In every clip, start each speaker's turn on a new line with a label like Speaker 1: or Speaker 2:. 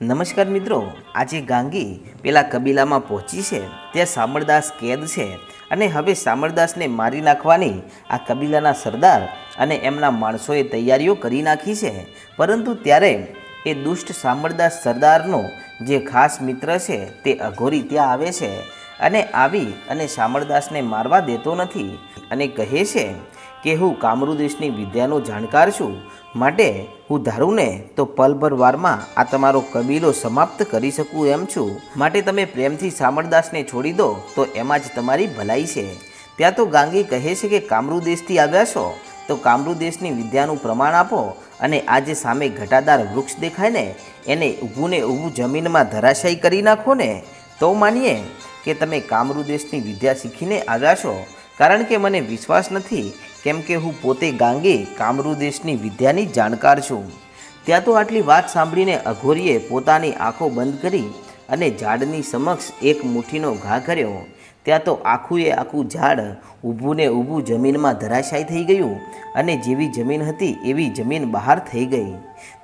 Speaker 1: નમસ્કાર મિત્રો, આજે ગાંગી પેલા કબીલામાં પહોંચી છે, ત્યાં સામળદાસ કેદ છે અને હવે સામળદાસને મારી નાખવાની આ કબીલાના સરદાર અને એમના માણસોએ તૈયારીઓ કરી નાખી છે. પરંતુ ત્યારે એ દુષ્ટ સામળદાસ સરદારનો જે ખાસ મિત્ર છે, તે અઘોરી ત્યાં આવે છે અને આવી અને સામળદાસને મારવા દેતો નથી અને કહે છે કે હું કામરૂ દેશની વિદ્યાનો જાણકાર છું? માટે હું ધારું ને તો પલભર વારમાં આ તમારો કબીલો સમાપ્ત કરી શકું એમ છું. માટે તમે પ્રેમથી સામળદાસને છોડી દો, તો એમાં જ તમારી ભલાઈ છે. ત્યાં તો ગાંગી કહે છે કે કામરૂ દેશથી આવ્યા છો? તો કામરૂ દેશની વિદ્યાનું પ્રમાણ આપો અને આ જે સામે ઘટાદાર વૃક્ષ દેખાય ને, એને ઊભું ને ઊભું જમીનમાં ધરાશાયી કરી નાખો ને. તો માનીએ કે તમે કામરૂ દેશની વિદ્યા શીખીને આવ્યા છો. કારણ કે મને વિશ્વાસ નથી કેમ કે હું પોતે ગાંગે કામરૂ દેશની વિદ્યાની જાણકાર છું. ત્યાં તો આટલી વાત સાંભળીને અઘોરીએ પોતાની આંખો બંધ કરી અને ઝાડની સમક્ષ એક મુઠ્ઠીનો ઘા કર્યો. ત્યાં તો આખું એ આખું ઝાડ ઊભું ને ઊભું જમીનમાં ધરાશાય થઈ ગયું અને જેવી જમીન હતી એવી જમીન બહાર થઈ ગઈ.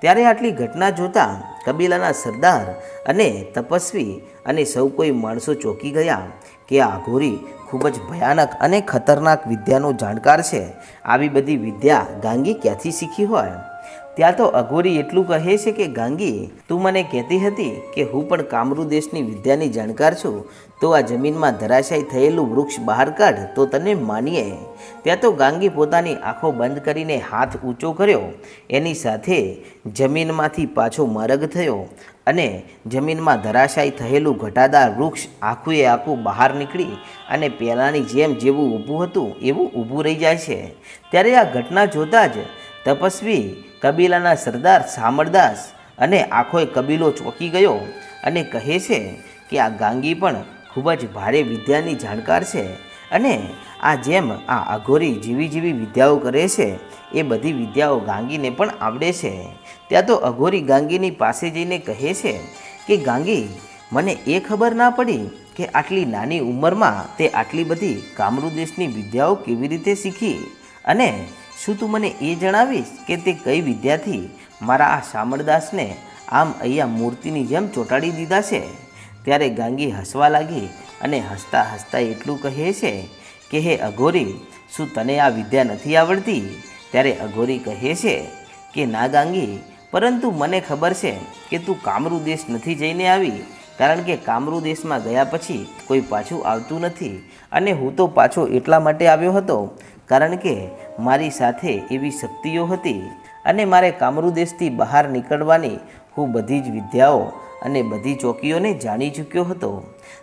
Speaker 1: ત્યારે આટલી ઘટના જોતાં કબીલાના સરદાર અને તપસ્વી અને સૌ કોઈ માણસો ચોંકી ગયા કે આ ઘોરી ખૂબ જ ભયાનક અને ખતરનાક વિદ્યાનો જાણકાર છે. આવી બધી વિદ્યા ગાંગી ક્યાંથી શીખી હોય? ત્યાં તો અઘોરી એટલું કહે છે કે ગાંગી તું મને કહેતી હતી કે હું પણ કામરૂ દેશની વિદ્યાની જાણકાર છું. તો આ જમીનમાં ધરાશાયી થયેલું વૃક્ષ બહાર કાઢ, તો તને માનીએ. ત્યાં તો ગાંગી પોતાની આંખો બંધ કરીને હાથ ઊંચો કર્યો. એની સાથે જમીનમાંથી પાછો મરગ થયો અને જમીનમાં ધરાશાયી થયેલું ઘટાદાર વૃક્ષ આખું એ આખું બહાર નીકળી અને પહેલાંની જેમ જેવું ઊભું હતું, એવું ઊભું રહી જાય છે. ત્યારે આ ઘટના જોતાં જ તપસ્વી કબીલાના સરદાર સામરદાસ અને આખોય કબીલો ચોંકી ગયો અને કહે છે કે આ ગાંગી પણ ખૂબ જ ભારે વિદ્યાની જાણકાર છે અને આ જેમ આ અઘોરી જેવી જેવી વિદ્યાઓ કરે છે, એ બધી વિદ્યાઓ ગાંગીને પણ આવડે છે. ત્યાં તો અઘોરી ગાંગીની પાસે જઈને કહે છે કે, ગાંગી, મને એ ખબર ના પડી કે આટલી નાની ઉંમરમાં તે આટલી બધી કામરૂ દેશની વિદ્યાઓ કેવી રીતે શીખી અને શું તું મને એ જણાવીશ કે તે કઈ વિદ્યાથી મારા આ શામળદાસને આમ અહીંયા મૂર્તિની જેમ ચોંટાડી દીધા છે? ત્યારે ગાંગી હસવા લાગી અને હસતા હસતા એટલું કહે છે કે, હે અઘોરી, શું તને આ વિદ્યા નથી આવડતી? ત્યારે અઘોરી કહે છે કે, ના ગાંગી, પરંતુ મને ખબર છે કે તું કામરૂ દેશ નથી જઈને આવી, કારણ કે કામરૂ દેશમાં ગયા પછી કોઈ પાછું આવતું નથી. અને હું તો પાછો એટલા માટે આવ્યો હતો કારણ કે મારી સાથે એવી શક્તિઓ હતી અને મારે કામરૂ દેશથી બહાર નીકળવાની હું બધી જ વિદ્યાઓ અને બધી ચોકીઓને જાણી ચૂક્યો હતો.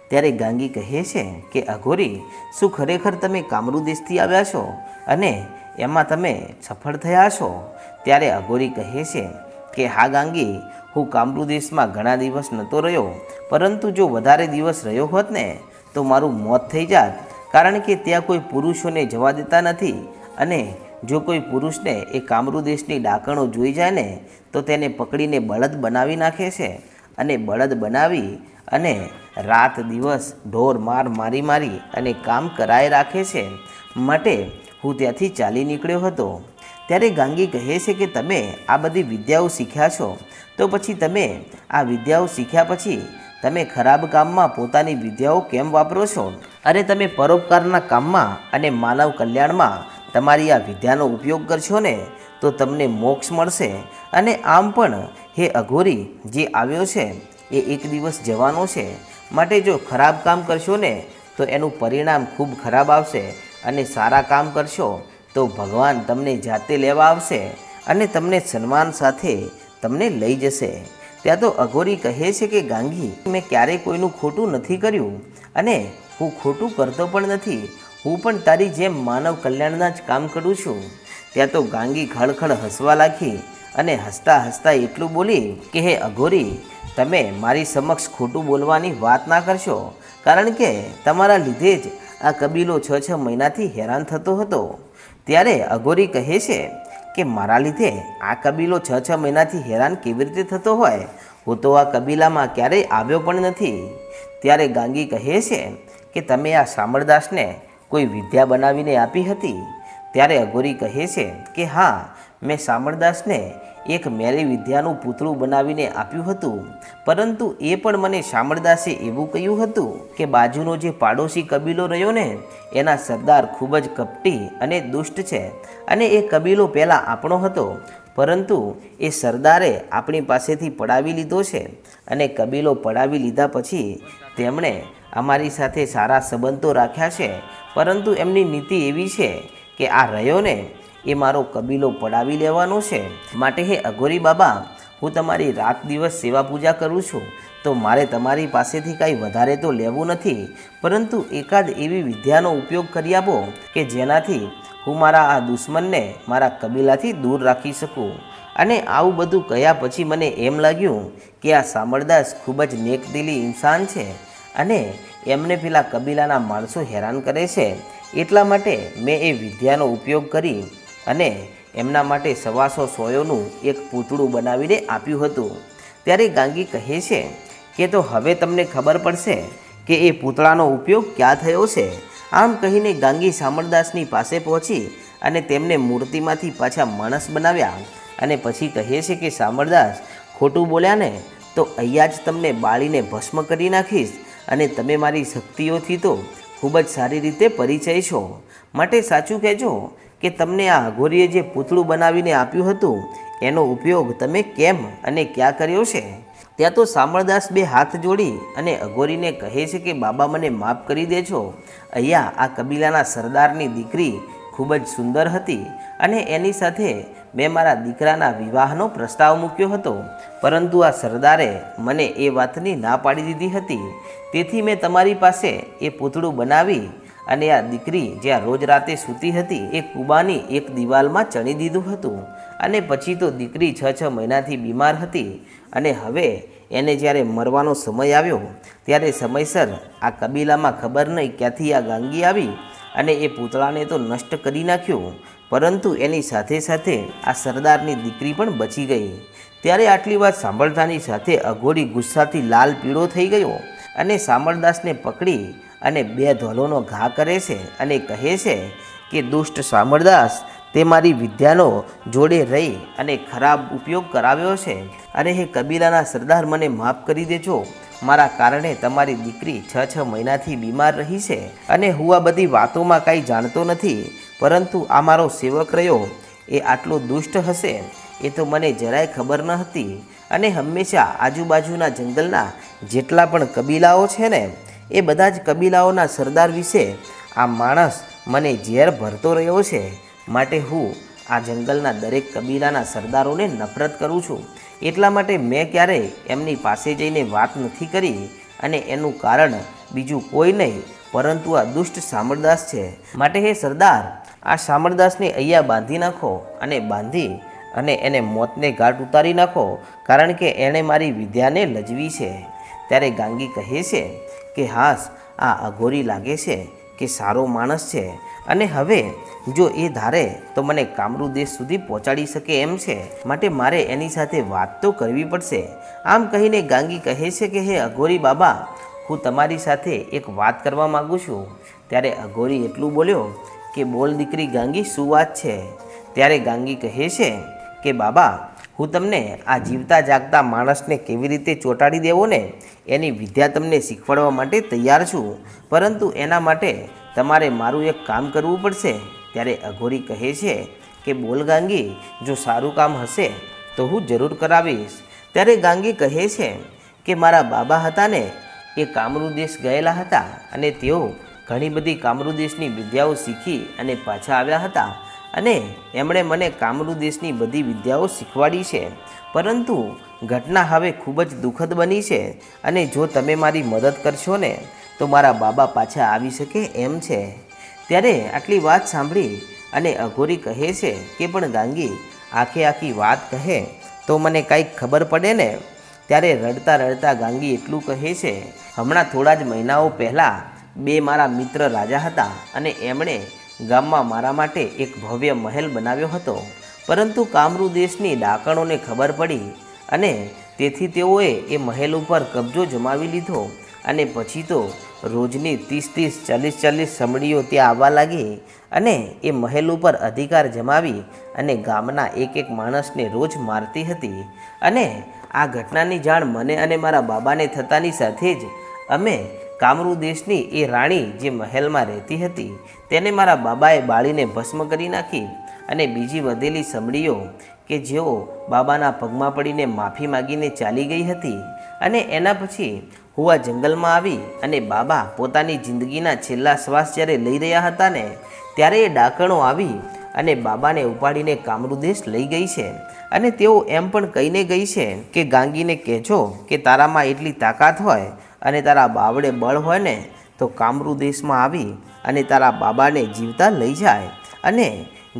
Speaker 1: ત્યારે ગાંગી કહે છે કે, અઘોરી, શું ખરેખર તમે કામરૂ દેશથી આવ્યા છો? અને એમાં તમે સફળ થયા છો? ત્યારે અઘોરી કહે છે કે, હા ગાંગી, હું કામરૂ દેશમાં ઘણા દિવસ નહોતો રહ્યો, પરંતુ જો વધારે દિવસ રહ્યો હોત ને, તો મારું મોત થઈ જાત કારણ કે ત્યાં કોઈ પુરુષોને જવા દેતા નથી અને જો કોઈ પુરુષને એ કામરૂ દેશની ડાકણો જોઈ જાય ને, તો તેને પકડીને બળદ બનાવી નાખે છે અને બળદ બનાવી અને રાત દિવસ ઢોર માર મારી મારી અને કામ કરાય રાખે છે. માટે હું ત્યાંથી ચાલી નીકળ્યો હતો. ત્યારે ગાંગી કહે છે કે તમે આ બધી વિદ્યાઓ શીખ્યા છો. તો પછી તમે આ વિદ્યાઓ શીખ્યા પછી તમે ખરાબ કામમાં પોતાની વિદ્યાઓ કેમ વાપરો છો? અને તમે પરોપકારના કામમાં અને માનવ કલ્યાણમાં તમારી આ વિદ્યાનો ઉપયોગ કરશો ને, તો તમને મોક્ષ મળશે. અને આમ પણ, હે અઘોરી, જે આવ્યો છે, એ એક દિવસ જવાનો છે. માટે જો ખરાબ કામ કરશો ને, તો એનું પરિણામ ખૂબ ખરાબ આવશે. અને સારા કામ કરશો, તો ભગવાન તમને જાતે લેવા આવશે. અને તમને સન્માન સાથે તમને લઈ જશે. ત્યાં તો અઘોરી કહે છે કે, ગાંગી, મેં ક્યારેય કોઈનું ખોટું નથી કર્યું અને હું ખોટું કરતો પણ નથી. હું પણ તારી જેમ માનવ કલ્યાણના જ કામ કરું છું. ત્યાં તો ગાંગી ખળખળ હસવા લાગી અને હસતા હસતા એટલું બોલી કે, હે અઘોરી, તમે મારી સમક્ષ ખોટું બોલવાની વાત ના કરશો. કારણ કે તમારા લીધે જ આ કબીલો છ છ મહિનાથી હેરાન થતો હતો. ત્યારે અઘોરી કહે છે કે મારા લીધે આ કબીલો છ છ મહિનાથી હેરાન કેવી રીતે થતો હોય? હું તો આ કબીલામાં ક્યારેય આવ્યો પણ નથી. ત્યારે ગાંગી કહે છે કે તમે આ શામળદાસને કોઈ વિદ્યા બનાવીને આપી હતી? ત્યારે અઘોરી કહે છે કે હા, મેં સામળદાસને એક મેરી વિદ્યાનું પૂતળું બનાવીને આપ્યું હતું. પરંતુ એ પણ મને શામળદાસે એવું કહ્યું હતું કે બાજુનો જે પાડોશી કબીલો રહ્યો ને, એના સરદાર ખૂબ જ કપટી અને દુષ્ટ છે અને એ કબીલો પહેલાં આપણો હતો. પરંતુ એ સરદારે આપણી પાસેથી પડાવી લીધો છે અને કબીલો પડાવી લીધા પછી તેમણે અમારી સાથે સારા સંબંધો રાખ્યા છે. પરંતુ એમની નીતિ એવી છે કે આ રહ્યો ને એ મારો કબીલો પડાવી લેવાનો છે. માટે હે અઘોરી બાબા, હું તમારી રાત દિવસ સેવા પૂજા કરું છું. તો મારે તમારી પાસેથી કાંઈ વધારે તો લેવું નથી. પરંતુ એકાદ એવી વિદ્યાનો ઉપયોગ કરી આપો કે જેનાથી હું મારા આ દુશ્મનને મારા કબીલાથી દૂર રાખી શકું. અને આવું બધું કહ્યા પછી મને એમ લાગ્યું કે આ સામળદાસ ખૂબ જ નેકદિલી ઇન્સાન છે અને એમને પેલા કબીલાના માણસો હેરાન કરે છે. એટલા માટે મેં એ વિદ્યાનો ઉપયોગ કરી અને એમના માટે સવાસો સોયોનું એક પૂતળું બનાવીને આપ્યું હતું. ત્યારે ગાંગી કહે છે કે, તો હવે તમને ખબર પડશે કે એ પૂતળાનો ઉપયોગ ક્યાં થયો છે? આમ કહીને ગાંગી સામળદાસની પાસે પહોંચી અને તેમને મૂર્તિમાંથી પાછા માણસ બનાવ્યા અને પછી કહે છે કે સામળદાસ ખોટું બોલ્યા ને, તો અહીંયા જ તમને બાળીને ભસ્મ કરી નાખીશ અને તમે મારી શક્તિઓથી તો ખૂબ જ સારી રીતે પરિચય છો. માટે સાચું કહેજો કે તમને આ અઘોરીએ જે પૂતળું બનાવીને આપ્યું હતું, એનો ઉપયોગ તમે કેમ અને ક્યાં કર્યો છે? ત્યાં તો સામળદાસ બે હાથ જોડી અને અઘોરીને કહે છે કે, બાબા, મને માફ કરી દેજો. અહીંયા આ કબીલાના સરદારની દીકરી ખૂબ જ સુંદર હતી અને એની સાથે મેં મારા દીકરાના વિવાહનો પ્રસ્તાવ મૂક્યો હતો. પરંતુ આ સરદારે મને એ વાતની ના પાડી દીધી હતી. તેથી મેં તમારી પાસે એ પૂતળું બનાવી અને આ દીકરી જ્યાં રોજ રાતે સૂતી હતી એ કુબાની એક દિવાલમાં ચણી દીધું હતું. અને પછી તો દીકરી છ છ મહિનાથી બીમાર હતી અને હવે એને જ્યારે મરવાનો સમય આવ્યો, ત્યારે સમયસર આ કબીલામાં ખબર નહીં ક્યાંથી આ ગાંગી આવી અને એ પૂતળાને તો નષ્ટ કરી નાખ્યું. પરંતુ એની સાથે સાથે આ સરદારની દીકરી પણ બચી ગઈ. ત્યારે આટલી વાત સાંભળતાની સાથે અઘોરી ગુસ્સાથી લાલ પીળો થઈ ગયો અને સામળદાસને પકડી અને બે ધોલોનો ઘા કરે છે અને કહે છે કે, દુષ્ટ સામળદાસ તે મારી વિદ્યાનો જોડે રહી અને ખરાબ ઉપયોગ કરાવ્યો છે. અને હે કબીલાના સરદાર, મને માફ કરી દેજો. મારા કારણે તમારી દીકરી છ છ મહિનાથી બીમાર રહી છે અને હું આ બધી વાતોમાં કાંઈ જાણતો નથી. પરંતુ આ મારો સેવક રહ્યો. એ આટલો દુષ્ટ હશે? એ તો મને જરાય ખબર ન હતી. અને હંમેશા આજુબાજુના જંગલના જેટલા પણ કબીલાઓ છે ને એ બધા જ કબીલાઓના સરદાર વિશે આ માણસ મને ઝેર ભરતો રહ્યો છે. માટે હું આ જંગલના દરેક કબીલાના સરદારોને નફરત કરું છું. એટલા માટે મેં ક્યારેય એમની પાસે જઈને વાત નથી કરી અને એનું કારણ બીજું કોઈ નહીં, પરંતુ આ દુષ્ટ સામળદાસ છે. માટે હે સરદાર, આ સામળદાસને અહીંયા બાંધી નાખો અને બાંધી અને એને મોતને ઘાટ ઉતારી નાખો, કારણ કે એણે મારી વિદ્યાને લજવી છે. ત્યારે ગાંગી કહે છે કે હાસ, આ અઘોરી લાગે છે કે સારો માણસ છે? અને હવે, જો એ ધારે, તો મને કામરૂ દેશ સુધી પહોંચાડી શકે એમ છે? માટે મારે એની સાથે વાત તો કરવી પડશે. આમ કહીને ગાંગી કહે છે કે, હે અઘોરી બાબા, હું તમારી સાથે એક વાત કરવા માગું છું. ત્યારે અઘોરી એટલું બોલ્યો કે, બોલ દીકરી ગાંગી, શું વાત છે? ત્યારે ગાંગી કહે છે કે, બાબા હું તમને આ જીવતા જાગતા માણસને કેવી રીતે ચોંટાડી દેવો ને એની વિદ્યા તમને શીખવાડવા માટે તૈયાર છું. પરંતુ એના માટે તમારે મારું એક કામ કરવું પડશે. ત્યારે અઘોરી કહે છે કે, બોલ ગાંગી, જો સારું કામ હશે તો હું જરૂર કરાવીશ. ત્યારે ગાંગી કહે છે કે, મારા બાબા હતા ને, એ કામરૂ દેશ ગયેલા હતા અને તેઓ ઘણી બધી કામરૂ દેશની વિદ્યાઓ શીખી અને પાછા આવ્યા હતા. અને એમણે મને કામરૂ દેશની બધી વિદ્યાઓ શીખવાડી છે. પરંતુ ઘટના હવે ખૂબ જ દુઃખદ બની છે અને જો તમે મારી મદદ કરશો ને, તો મારા બાબા પાછા આવી શકે એમ છે. ત્યારે આટલી વાત સાંભળી અને અઘોરી કહે છે કે, પણ ગાંગી, આખે આખી વાત કહે, તો મને કાંઈક ખબર પડે ને? ત્યારે રડતા રડતા ગાંગી એટલું કહે છે, હમણાં થોડા જ મહિનાઓ પહેલાં બે મારા મિત્ર રાજા હતા અને એમણે ગામમાં મારા માટે એક ભવ્ય મહેલ બનાવ્યો હતો. પરંતુ કામરૂ દેશની ડાકણોને ખબર પડી અને તેથી તેઓએ એ મહેલ ઉપર કબજો જમાવી લીધો અને પછી તો રોજની ત્રીસ ત્રીસ ચાલીસ ચાલીસ સમડીઓ ત્યાં આવવા લાગી અને એ મહેલ ઉપર અધિકાર જમાવી અને ગામના એક એક માણસને રોજ મારતી હતી. અને આ ઘટનાની જાણ મને અને મારા બાબાને થતાની સાથે જ અમે કામરૂ દેશની એ રાણી જે મહેલમાં રહેતી હતી, તેને મારા બાબાએ બાળીને ભસ્મ કરી નાખી અને બીજી વધેલી સમડીઓ કે જેઓ બાબાના પગમાં પડીને માફી માગીને ચાલી ગઈ હતી અને એના પછી હું આ જંગલમાં આવી અને બાબા પોતાની જિંદગીના છેલ્લા શ્વાસ જ્યારે લઈ રહ્યા હતા ને, ત્યારે એ ડાકણો આવી અને બાબાને ઉપાડીને કામરુદેશ લઈ ગઈ છે. અને તેઓ એમ પણ કહીને ગઈ છે કે ગાંગીને કહેજો કે તારામાં એટલી તાકાત હોય અને તારા બાવડે બળ હોય ને, તો કામરૂ દેશમાં આવી અને તારા બાબાને જીવતા લઈ જાય. અને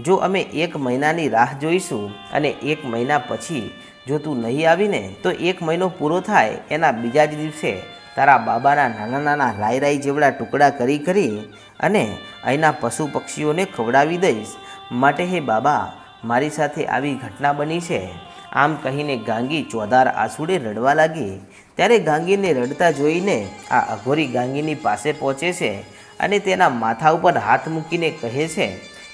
Speaker 1: જો અમે એક મહિનાની રાહ જોઈશું અને એક મહિના પછી જો તું નહીં આવીને, તો એક મહિનો પૂરો થાય એના બીજા જ દિવસે તારા બાબાના નાના નાના રાય રાઈ જેવડા ટુકડા કરી કરી અને અહીંના પશુ પક્ષીઓને ખવડાવી દઈશ. માટે હે બાબા, મારી સાથે આવી ઘટના બની છે. આમ કહીને ગાંગી ચોધાર આસુડે રડવા લાગી. ત્યારે ગાંગીને રડતા જોઈને આ અઘોરી ગાંગીની પાસે પહોંચે છે અને તેના માથા ઉપર હાથ મૂકીને કહે છે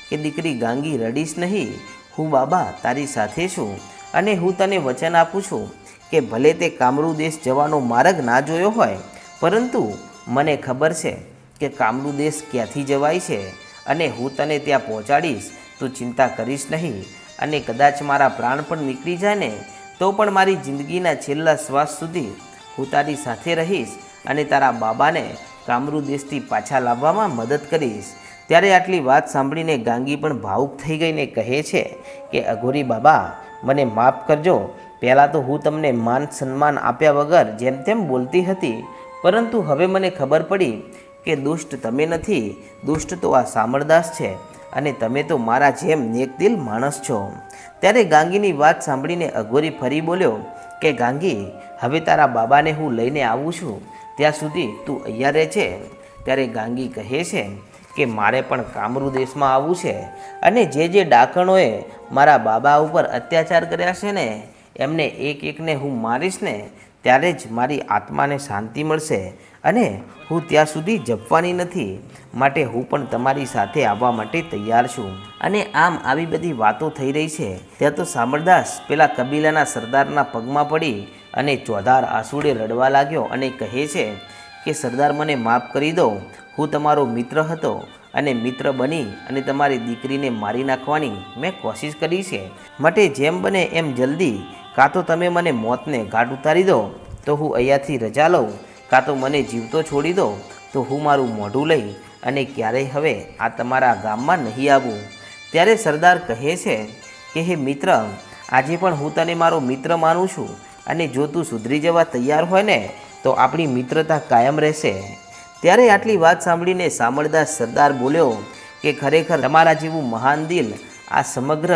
Speaker 1: કે, દીકરી ગાંગી રડીશ નહીં. હું બાબા તારી સાથે છું અને હું તને વચન આપું છું કે ભલે તે કામરૂ દેશ જવાનો માર્ગ ના જોયો હોય, પરંતુ મને ખબર છે કે કામરૂ દેશ ક્યાંથી જવાય છે અને હું તને ત્યાં પહોંચાડીશ. તું ચિંતા કરીશ નહીં અને કદાચ મારા પ્રાણ પણ નીકળી જાય ને તો પણ મારી જિંદગીના છેલ્લા શ્વાસ સુધી હું તારી સાથે રહીશ અને તારા બાબાને કામરૂ દેશથી પાછા લાવવામાં મદદ કરીશ. ત્યારે આટલી વાત સાંભળીને ગાંગી પણ ભાવુક થઈ ગઈને કહે છે કે, અઘોરી બાબા, મને માફ કરજો. પહેલાં તો હું તમને માન સન્માન આપ્યા વગર જેમ તેમ બોલતી હતી. પરંતુ હવે મને ખબર પડી કે દુષ્ટ તમે નથી. દુષ્ટ તો આ સામરદાસ છે. અને તમે તો મારા જેમ નેકદિલ માણસ છો. ત્યારે ગાંગીની વાત સાંભળીને અઘોરી ફરી બોલ્યો, કે ગાંગી, હવે તારા બાબાને હું લઈને આવું છું. ત્યાં સુધી તું અહીંયા રહે છે. ત્યારે ગાંગી કહે છે કે, મારે પણ કામરૂ દેશમાં આવવું છે. અને જે જે ડાકણોએ મારા બાબા ઉપર અત્યાચાર કર્યા છે ને, એમને એક એકને હું મારીશ ને, ત્યારે જ મારી આત્માને શાંતિ મળશે. અને હું ત્યાં સુધી જપવાની નથી, માટે હું પણ તમારી સાથે આવવા માટે તૈયાર છું. અને આમ આવી બધી વાતો થઈ રહી છે. ત્યાં તો સામરદાસ પેલા કબીલાના સરદારના પગમાં પડી અને ચોધાર આંસુડે રડવા લાગ્યો અને કહે છે કે, સરદાર, મને માફ કરી દો. હું તમારો મિત્ર હતો અને મિત્ર બની અને તમારી દીકરીને મારી નાખવાની મેં કોશિશ કરી છે. માટે જેમ બને એમ જલ્દી. કાં તો તમે મને મોતને ઘાટ ઉતારી દો. તો હું અહીંયાથી રજા લઉં. કાં તો મને જીવતો છોડી દો, તો હું મારું મોઢું લઈ અને ક્યારેય હવે આ તમારા ગામમાં નહીં આવું. ત્યારે સરદાર કહે છે કે, હે મિત્ર, આજે પણ હું તને મારો મિત્ર માનું છું અને જો તું સુધરી જવા તૈયાર હોય ને, તો આપણી મિત્રતા કાયમ રહેશે. ત્યારે આટલી વાત સાંભળીને સામળદાસ સરદાર બોલ્યો કે, ખરેખર તમારા જેવું મહાન દિલ આ સમગ્ર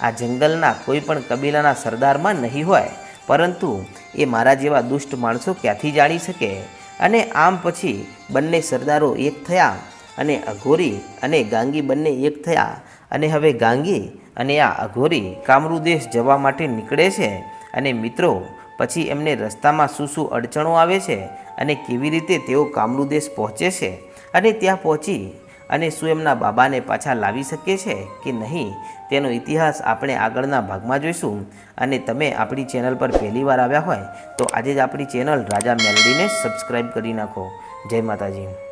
Speaker 1: આ જંગલના કોઈ પણ કબીલાના સરદારમાં નહીં હોય. પરંતુ એ મારા જેવા દુષ્ટ માણસો ક્યાંથી જાણી શકે? અને આમ પછી બંને સરદારો એક થયા અને અઘોરી અને ગાંગી બંને એક થયા અને હવે ગાંગી અને આ અઘોરી કામરુદેશ જવા માટે નીકળે છે અને મિત્રો, પછી એમને રસ્તામાં શું શું અડચણો આવે છે અને કેવી રીતે તેઓ કામરુદેશ પહોંચે છે? અને ત્યાં પહોંચી અને શું એમના બાબાને પાછા લાવી શકે છે કે નહીં, તેનો ઇતિહાસ આપણે આગળના ભાગમાં જોઈશું. અને તમે આપણી ચેનલ પર પહેલી વાર આવ્યા હોય, તો આજે જ આપણી ચેનલ રાજા મેલડીને સબસ્ક્રાઈબ કરી નાખો. જય માતાજી.